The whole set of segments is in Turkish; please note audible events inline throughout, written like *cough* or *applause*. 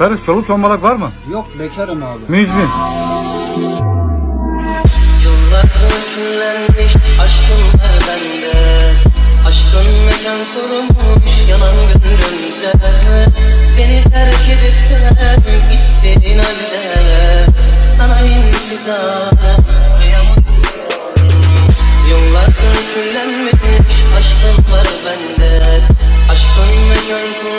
Barış çoluk çombalak var mı? Yok bekarım abi. Müyüz mü? Yıllardır küllenmiş aşkım var bende Aşkın mekan kurmuş yanan gönlümde Beni terk edip de gittin halde Sana intizar kıyamam Yıllardır küllenmiş aşkım var bende Aşkın mekan kurmuş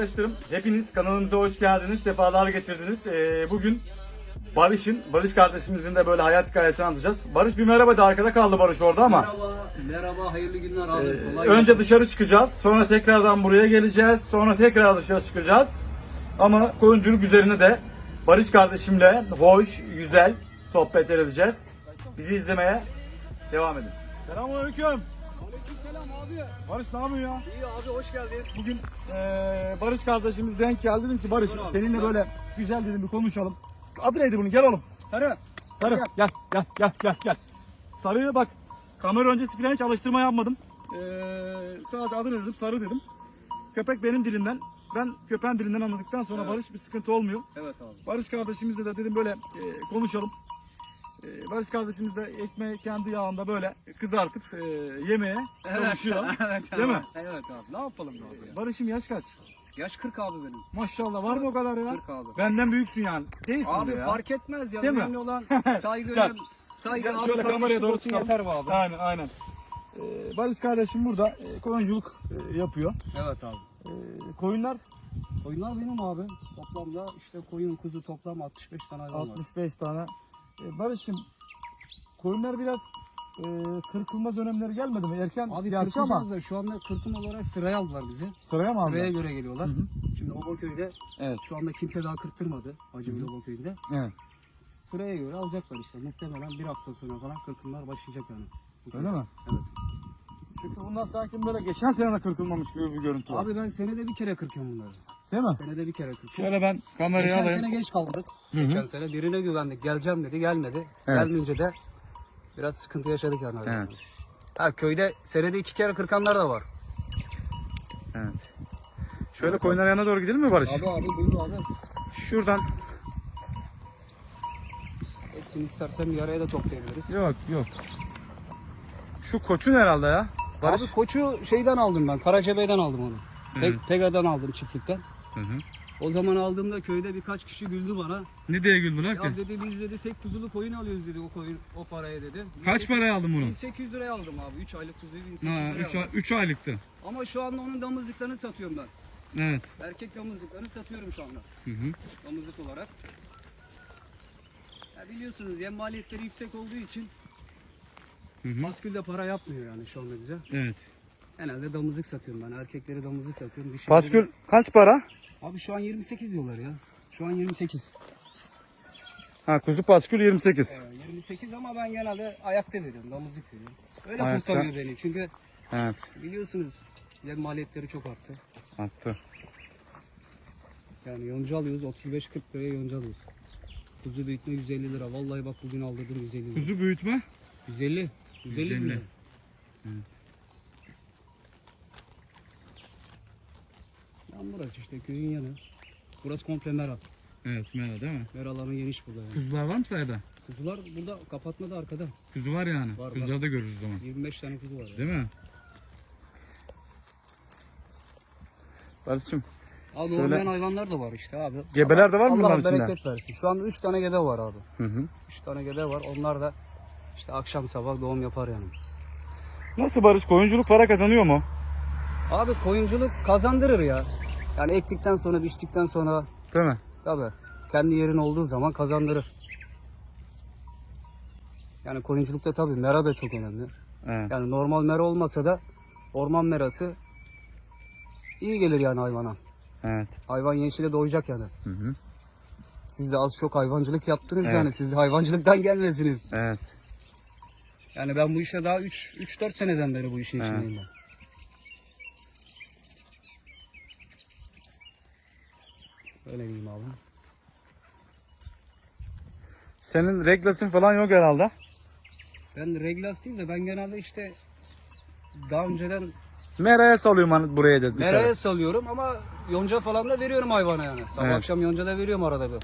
Arkadaşlarım hepiniz kanalımıza hoş geldiniz. Sefalar getirdiniz. Ee, bugün Barış'ın, Barış kardeşimizin de böyle hayat hikayesini anlatacağız. Barış bir merhaba de arkada kaldı Barış orada ama. Merhaba, merhaba, hayırlı günler abi. Ee, Kolay önce gelsin. dışarı çıkacağız. Sonra tekrardan buraya geleceğiz. Sonra tekrar dışarı çıkacağız. Ama koyunculuk üzerine de Barış kardeşimle hoş, güzel sohbetler edeceğiz. Bizi izlemeye devam edin. Selamünaleyküm. Abi. Barış ne yapıyorsun ya? İyi abi hoş geldin. Bugün eee, Barış kardeşimiz denk geldi. Dedim ki Barış Buyur abi, seninle buyur. böyle güzel dedim bir konuşalım. Adı neydi bunun? Gel oğlum. Sarı. Sarı. Gel gel gel gel gel. Sarıya bak. Kamera öncesi falan hiç alıştırma yapmadım. Eee sadece adı ne dedim? Sarı dedim. Köpek benim dilimden. Ben köpeğin dilinden anladıktan sonra Barış bir sıkıntı olmuyor. Evet abi. Barış kardeşimizle de dedim böyle e, konuşalım. E, Barış kardeşimiz de ekmeği kendi yağında böyle kızartıp e, yemeye çalışıyor. *laughs* evet Değil mi? Evet abi. Ne yapalım abi ya? Barış'ım yaş kaç? Yaş 40 abi benim. Maşallah var mı o kadar ya? 40 abi. Benden büyüksün yani. Değilsin Abi de ya. fark etmez ya. Değil mi? Önemli olan *laughs* saygı. Gel. saygı Gel abi. şöyle kameraya doğru olsun çıkalım. Yeter be abi. Aynen aynen. Ee, Barış kardeşim burada e, koyunculuk e, yapıyor. Evet abi. E, koyunlar Koyunlar benim abi. Toplamda işte koyun kuzu toplam 65 tane hayvan var. 65 tane. E, Barış'ım koyunlar biraz e, kırkılma dönemleri gelmedi mi? Erken Abi gerçi ama kırkılmaz da şu anda kırkım olarak sıraya aldılar bizi. sıraya mı Sıraya aldılar? göre geliyorlar. Hı hı. Şimdi Obaköy'de Evet. şu anda kimse daha kırktırmadı. Hacıbül Obaköy'de. Evet. Sıraya göre alacaklar işte. Muhtemelen bir hafta sonra falan kırkımlar başlayacak yani. Bu Öyle köyde. mi? Evet. Çünkü bunlar sanki böyle geçen sene de kırkılmamış gibi bir görüntü var. Abi ben senede bir kere kırkıyorum bunları. Değil mi? Senede bir kere kırkıyorum. Şöyle ben kamerayı Geçen alayım. sene geç kaldık. hı. Geçen sene birine güvendik. Geleceğim dedi. Gelmedi. Evet. Gelmeyince de biraz sıkıntı yaşadık yani. Evet. Ha köyde senede iki kere kırkanlar da var. Evet. Şöyle koyunlar yanına doğru gidelim mi Barış? Abi abi buyur abi. Şuradan. Hepsini istersen bir araya da toplayabiliriz. Yok yok. Şu koçun herhalde ya. Barış. Abi koçu şeyden aldım ben. Karacabey'den aldım onu. Evet. Pe- Pega'dan aldım çiftlikten. Hı hı. O zaman aldığımda köyde birkaç kişi güldü bana. Ne diye güldüler Ya dedi biz dedi tek kuzulu koyun alıyoruz dedi o koyun o paraya dedi. Kaç paraya aldın bunu? 1800 liraya aldım abi. 3 aylık kuzuyu 1800 Ha, liraya 3 aldım. 3 aylıktı. Ama şu anda onun damızlıklarını satıyorum ben. Evet. Erkek damızlıklarını satıyorum şu anda. Hı hı. Damızlık olarak. Ya biliyorsunuz yem maliyetleri yüksek olduğu için Hı hı. maskülde para yapmıyor yani şu anda bize. Evet. Genelde damızlık satıyorum ben. Erkekleri damızlık satıyorum. dişileri- Paskül kaç para? Abi şu an 28 diyorlar ya. Şu an 28. Ha kuzu paskül 28. Ee, 28 ama ben genelde ayakta veriyorum. Damızlık veriyorum. Öyle Ayakta. kurtarıyor beni. Çünkü Evet. biliyorsunuz yem maliyetleri çok arttı. Attı. Yani yonca alıyoruz 35-40 liraya yonca alıyoruz. Kuzu büyütme 150 lira. Vallahi bak bugün aldırdım 150 lira. Kuzu büyütme 150. 150 150. lira. Yan burası işte köyün yanı. Burası komple mera. Evet mera değil mi? Meraların geniş burada yani. Kuzular var mı sayıda? Kuzular burada kapatmada arkada. Kuzu var yani. Var, var. Kuzuları da görürüz o zaman. 25 tane kuzu var. Yani. Değil mi? Barış'ım Abi Şöyle- olmayan hayvanlar da var işte abi. Gebeler de var mı Allah bunların içinde? bereket versin. Şu anda 3 tane gebe var abi. Hı hı. 3 tane gebe var. Onlar da işte akşam sabah doğum yapar yani. Nasıl Barış? Koyunculuk para kazanıyor mu? Abi koyunculuk kazandırır ya. Yani ektikten sonra biçtikten sonra Değil mi? tabi kendi yerin olduğu zaman kazandırır. Yani koyunculukta tabi mera da çok önemli. Evet. Yani normal mera olmasa da orman merası iyi gelir yani hayvana. Evet. Hayvan yeşile doyacak yani. Hı hı. Siz de az çok hayvancılık yaptınız Evet. yani. Siz de hayvancılıktan gelmesiniz. Evet. Yani ben bu işte daha 3-4 seneden beri bu işin içindeyim ben. Öyle diyeyim abi. Senin reglasın falan yok herhalde. Ben reglas değil de ben genelde işte daha önceden Meraya salıyorum hani buraya dedi. dışarı. meraya salıyorum ama yonca falan da veriyorum hayvana yani. Sabah Evet. akşam yonca da veriyorum arada bir.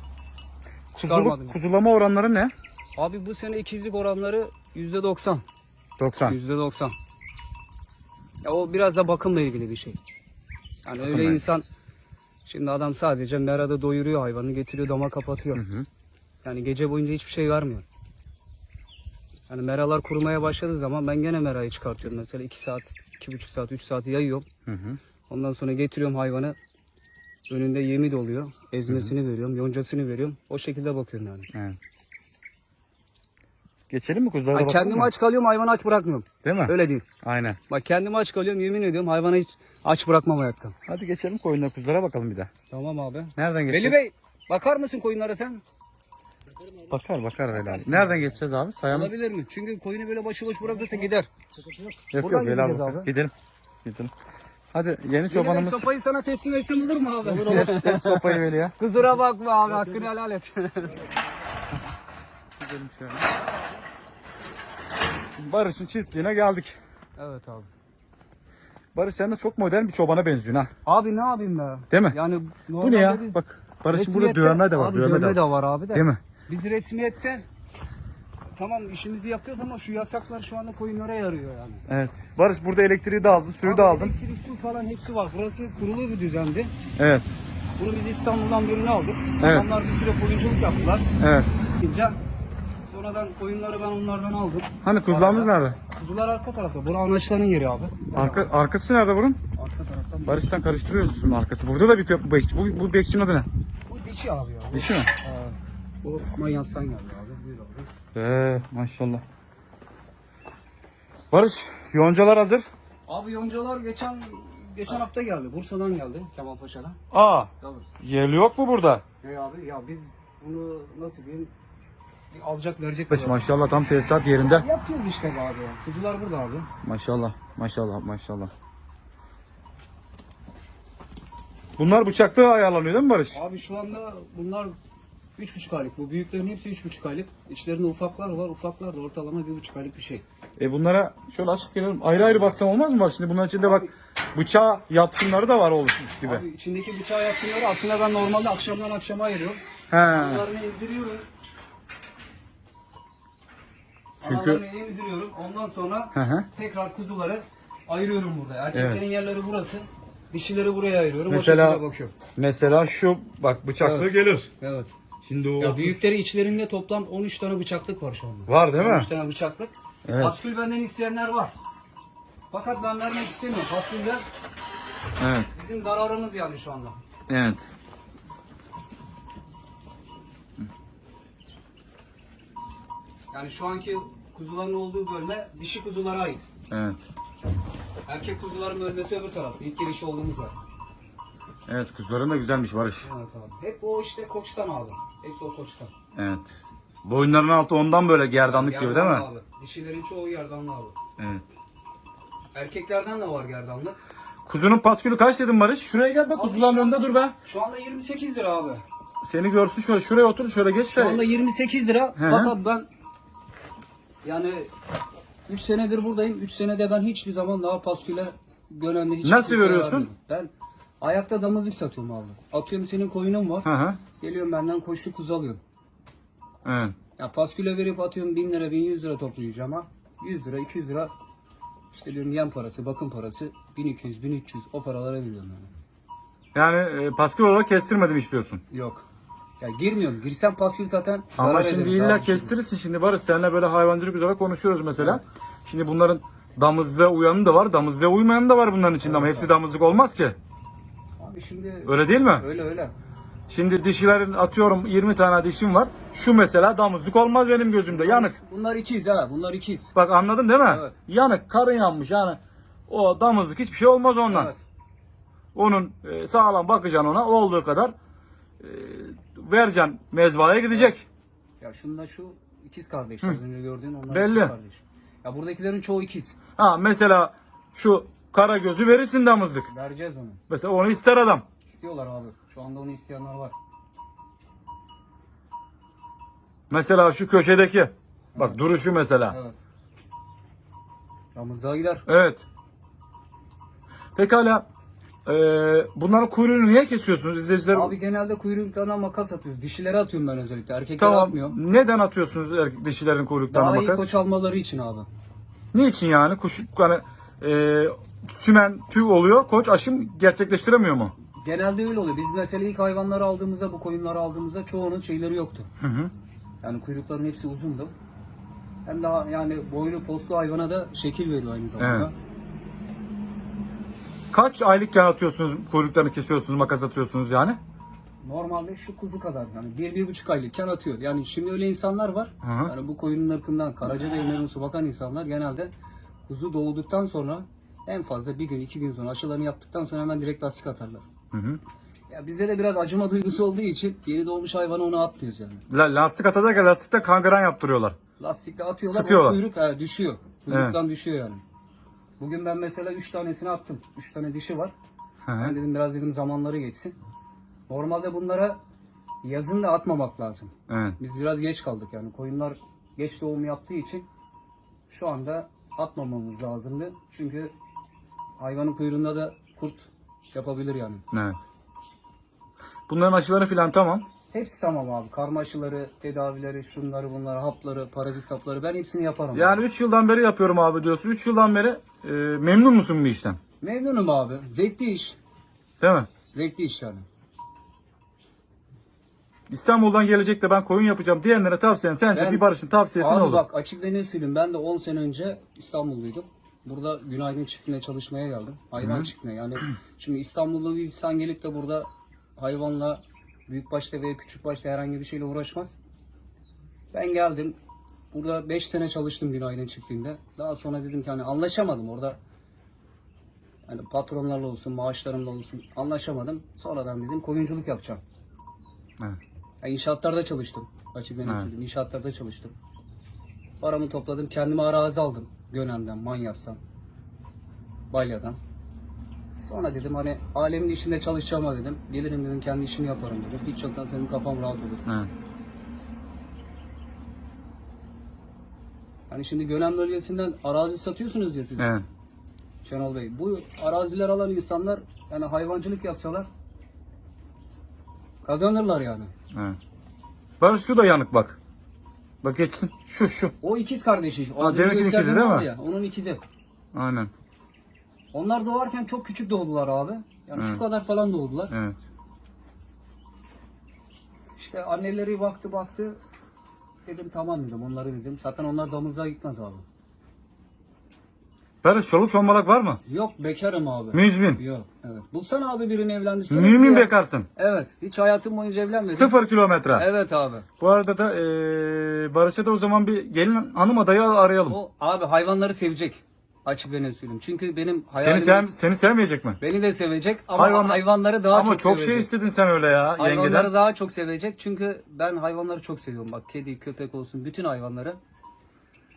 Kuzuluk, Çıkarmadım. kuzulama oranları ne? Abi bu sene ikizlik oranları %90. 90. %90. Ya o biraz da bakımla ilgili bir şey. Yani öyle Bakımla. insan şimdi adam sadece merada doyuruyor hayvanı getiriyor dama kapatıyor. Hı hı. Yani gece boyunca hiçbir şey vermiyor. Yani meralar kurumaya başladığı zaman ben gene merayı çıkartıyorum. Mesela 2 saat, 2,5 saat, 3 saat yayıyorum. Hı hı. Ondan sonra getiriyorum hayvanı. Önünde yemi doluyor. Ezmesini veriyorum, yoncasını veriyorum. O şekilde bakıyorum yani. Evet. Geçelim mi kuzulara bakalım kendim mı? aç kalıyorum, hayvanı aç bırakmıyorum. Değil mi? Öyle değil. Aynen. Bak kendimi aç kalıyorum, yemin ediyorum hayvanı hiç aç bırakmam hayatta. Hadi geçelim koyunlara kuzulara bakalım bir de. Tamam abi. Nereden geçeceğiz? Veli Bey, bakar mısın koyunlara sen? Bakar bakar Veli abi. Nereden geçeceğiz abi? Sayamız. Olabilir mi? Çünkü koyunu böyle başıboş bırakırsa gider. Yok Buradan yok Veli abi. gideceğiz bakar. abi. Gidelim. Gidelim. Hadi yeni Bey çobanımız. sopayı sana teslim etsem olur mu abi? Sopayı Veli'ye. Kusura bakma abi, hakkını helal et. Gidelim şöyle. Barış'ın çiftliğine geldik. evet abi. Barış sen de çok modern bir çobana benziyorsun ha. Abi ne yapayım be? Değil mi? Yani Bu ne ya? biz Bak Barış'ın burada resmiyette- dövme de var. Abi dövme, de var. abi de. Değil mi? Biz resmiyette tamam işimizi yapıyoruz ama şu yasaklar şu anda koyunlara yarıyor yani. Evet. Barış burada elektriği de aldın, suyu Abi da aldın. Elektrik, su falan hepsi var. Burası kurulu bir düzendi. Evet. Bunu biz İstanbul'dan birini aldık. Evet. Adamlar bir süre koyunculuk yaptılar. Evet. Gidince sonradan koyunları ben onlardan aldım. Hani kuzularımız nerede? Kuzular arka tarafta. Bura anaçların yeri abi. Arka, arkası nerede bunun? Arka taraftan. Barış'tan karıştırıyorsun arkası. Burada da bir bu bekçi. Bu, bu bekçinin adı ne? Bu dişi abi ya. Dişi mi? Ha, Bu manyastan geldi abi. Buyur abi. Ee, maşallah. Barış, yoncalar hazır. Abi yoncalar geçen geçen hafta geldi. Bursa'dan geldi. Kemalpaşa'dan. Aa, Tabii. yerli yok mu burada? Ne abi ya biz bunu nasıl diyeyim alacak verecek Barış maşallah tam tesisat yerinde. Yapıyoruz işte be abi. Kuzular burada abi. Maşallah, maşallah, maşallah. Bunlar bıçakta ayarlanıyor değil mi Barış? Abi şu anda bunlar 3,5 aylık. Bu büyüklerin hepsi 3,5 aylık. İçlerinde ufaklar var. Ufaklar da ortalama 1,5 aylık bir şey. E bunlara şöyle açık gelelim. Ayrı ayrı baksam olmaz mı? Bak şimdi bunların içinde bak bıçağı yatkınları da var oluşmuş gibi. Abi içindeki bıçağı yaptığımları aslında ben normalde akşamdan akşama ayırıyorum. He. Analarını emziriyorum. Çünkü- Analarını emziriyorum. Ondan sonra Hı hı. tekrar kuzuları ayırıyorum burada. Erkeklerin Evet. yerleri burası. Dişileri buraya ayırıyorum. Mesela- o bakıyorum. Mesela şu bak bıçaklı Evet. gelir. Evet. Şimdi o Ya büyükleri içlerinde toplam 13 tane bıçaklık var şu anda. var değil mi? 13 tane bıçaklık. Evet. Paskül benden isteyenler var. Fakat ben vermek istemiyorum. Pasküller Evet. bizim zararımız yani şu anda. Evet. Yani şu anki kuzuların olduğu bölme dişi kuzulara ait. Evet. Erkek kuzuların bölmesi öbür tarafta. İlk giriş olduğumuz yer. Evet kuzuların da güzelmiş Barış. Evet abi. Hep o işte koçtan abi. Hepsi o koçtan. Evet. Boyunların altı ondan böyle gerdanlık gibi değil mi? Abi. Dişilerin çoğu gerdanlı abi. Evet. Erkeklerden de var gerdanlı. Kuzunun paskülü kaç dedin Barış? Şuraya gel bak Abi kuzuların şu önünde dur be. Şu anda 28 lira abi. Seni görsün şöyle şuraya otur şöyle geç Şu anda de. 28 lira. He. Fakat ben yani 3 senedir buradayım. 3 senede ben hiçbir zaman daha pasküle Gönen'de hiç Nasıl kimseye veriyorsun? vermedim. Ben ayakta damızlık satıyorum abi. Atıyorum senin koyunun var. Hı hı. Geliyorum benden koşu kuzu alıyorum. Evet. Ya pasküle verip atıyorum 1000 lira 1100 lira toplayacağım ama 100 lira 200 lira işte diyorum yem parası bakım parası 1200 1300 o paralara veriyorum yani. Yani e, paskül olarak kestirmedim istiyorsun. Yok. Ya girmiyorum. Girsem paskül zaten Ama zarar şimdi ederiz illa kestirirsin şimdi Barış seninle böyle hayvancılık üzere konuşuyoruz mesela. Şimdi bunların damızlığa uyanı da var, damızlığa uymayanı da var bunların içinde ama hepsi damızlık olmaz ki. Abi şimdi Öyle değil mi? öyle öyle. Şimdi dişilerin atıyorum 20 tane dişim var. Şu mesela damızlık olmaz benim gözümde. Yanık. Bunlar ikiz ha. Bunlar ikiz. Bak anladın değil mi? Evet. Yanık, karın yanmış yani. O damızlık hiçbir şey olmaz ondan. Evet. Onun e, sağlam bakacaksın ona olduğu kadar e, vereceksin mezbahaya gidecek. Ya şunda şu ikiz kardeş. Az önce gördüğün onlar Belli. ikiz kardeş. Ya buradakilerin çoğu ikiz. Ha mesela şu kara gözü verirsin damızlık. Vereceğiz onu. Mesela onu ister adam. İstiyorlar abi. Şu anda onu isteyenler var. Mesela şu köşedeki. Bak duruşu mesela. Evet. Ramaz'a gider. Evet. Pekala. E, bunların kuyruğunu niye kesiyorsunuz izleyiciler? Abi genelde kuyruklarına makas atıyoruz. Dişilere atıyorum ben özellikle. Erkeklere tamam. atmıyorum. Neden atıyorsunuz erkek dişilerin kuyruklarına Daha iyi makas? koç almaları için abi. Niçin yani? Kuş hani e, sümen tüy oluyor. Koç aşım gerçekleştiremiyor mu? Genelde öyle oluyor. Biz mesela ilk hayvanları aldığımızda, bu koyunları aldığımızda çoğunun şeyleri yoktu. Hı hı. Yani kuyrukların hepsi uzundu. Hem daha yani boylu postlu hayvana da şekil veriyor aynı zamanda. Evet. Kaç aylıkken atıyorsunuz kuyruklarını kesiyorsunuz makas atıyorsunuz yani? Normalde şu kuzu kadar yani bir, bir buçuk aylıkken atıyor. Yani şimdi öyle insanlar var. Hı hı. Yani bu koyunun ırkından Karaca ve Mevzusu bakan insanlar genelde kuzu doğduktan sonra en fazla bir gün iki gün sonra aşılarını yaptıktan sonra hemen direkt lastik atarlar. Hı hı. Ya bizde de biraz acıma duygusu olduğu için yeni doğmuş hayvanı ona atmıyoruz yani. La- lastik atacak lastikte kangren yaptırıyorlar. Lastikle atıyorlar Sıkıyorlar. o kuyruk ha, düşüyor. Kuyruktan düşüyor yani. Bugün ben mesela 3 tanesini attım. 3 tane dişi var. Ben dedim biraz dedim zamanları geçsin. Normalde bunlara yazın da atmamak lazım. Evet. Biz biraz geç kaldık yani. Koyunlar geç doğum yaptığı için şu anda atmamamız lazımdı. Çünkü hayvanın kuyruğunda da kurt yapabilir yani. Evet. Bunların aşıları filan tamam. Hepsi tamam abi. Karma aşıları, tedavileri, şunları bunları, hapları, parazit hapları ben hepsini yaparım. Yani 3 yıldan beri yapıyorum abi diyorsun. 3 yıldan beri e, memnun musun bu işten? Memnunum abi. Zevkli iş. Değil mi? Zevkli iş yani. İstanbul'dan gelecek de ben koyun yapacağım diyenlere tavsiyen sence Ben- bir barışın tavsiyesi ne Abi olur? bak açık ve net söyleyeyim. Ben de 10 sene önce İstanbul'duydum. Burada Günaydın çiftliğine çalışmaya geldim. Hayvan çiftliğine. Yani şimdi İstanbullu bir insan gelip de burada hayvanla büyük başta veya küçük başta herhangi bir şeyle uğraşmaz. Ben geldim. Burada 5 sene çalıştım Günaydın çiftliğinde. Daha sonra dedim ki hani anlaşamadım orada. Hani patronlarla olsun, maaşlarımla olsun anlaşamadım. Sonradan dedim koyunculuk yapacağım. Evet. Ya inşaatlarda çalıştım. Açık ben söyleyeyim. İnşaatlarda çalıştım. Paramı topladım. Kendime arazi aldım. Gönen'den, Manyas'tan. Balya'dan. Sonra dedim hani alemin işinde çalışacağıma dedim. Gelirim dedim kendi işimi yaparım dedim. Hiç yoktan senin kafam rahat olur. Evet. Hani şimdi Gönen bölgesinden arazi satıyorsunuz ya siz. Evet. Şenol Bey. Bu araziler alan insanlar yani hayvancılık yapsalar kazanırlar yani. evet. Barış şu da yanık bak. Bak geçsin. Şu şu. O ikiz kardeşi. O Ha, az önce deminkin ikizi gösterdiğim değil var mi? Ya, onun ikizi. Aynen. Onlar doğarken çok küçük doğdular abi. Yani şu kadar falan doğdular. Evet. İşte anneleri baktı baktı. Dedim tamam dedim onları dedim. Zaten onlar damızlığa gitmez abi. Barış çoluk çomalak var mı? Yok bekarım abi. Müzmin. Yok evet. Bulsana abi birini evlendirsene. Mümin Ya. bekarsın. Evet. Hiç hayatım boyunca evlenmedim. Sıfır kilometre. Evet abi. Bu arada da eee Barış'a da o zaman bir gelin hanım adayı arayalım. O abi hayvanları sevecek. Açık ve net söyleyeyim. Çünkü benim Seni hayalim... sev seni sevmeyecek mi? Beni de sevecek ama Hayvanlar- hayvanları daha Ama çok, çok, sevecek. şey istedin sen öyle ya Hayvanları yengeden. daha çok sevecek çünkü ben hayvanları çok seviyorum bak kedi köpek olsun bütün hayvanları.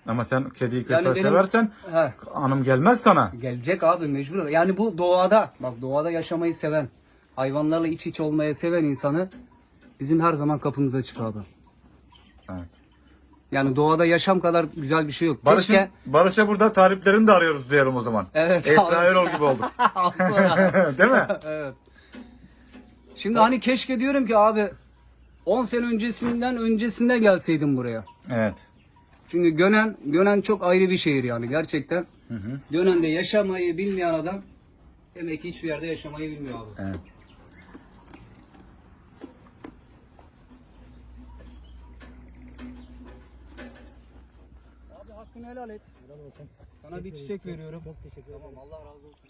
Ama sen kediyi köpeği benim- seversen He, hanım gelmez sana. gelecek abi mecbur. Yani bu doğada bak doğada yaşamayı seven hayvanlarla iç içe olmayı seven insanı bizim her zaman kapımıza açık abi. Evet. Yani doğada yaşam kadar güzel bir şey yok. Barış'ın, Keşke Barış'a burada taliplerini de arıyoruz diyelim o zaman. Evet, Esra. Erol gibi olduk. *laughs* *laughs* Değil mi? *laughs* evet. Şimdi hani keşke diyorum ki abi 10 sene öncesinden öncesinde gelseydim buraya. Evet. Çünkü Gönen, Gönen çok ayrı bir şehir yani gerçekten. Gönen'de yaşamayı bilmeyen adam demek ki hiçbir yerde yaşamayı bilmiyor abi. evet. Hakkını helal et. Sana bir çiçek veriyorum. Çok teşekkür ederim. Tamam Allah razı olsun.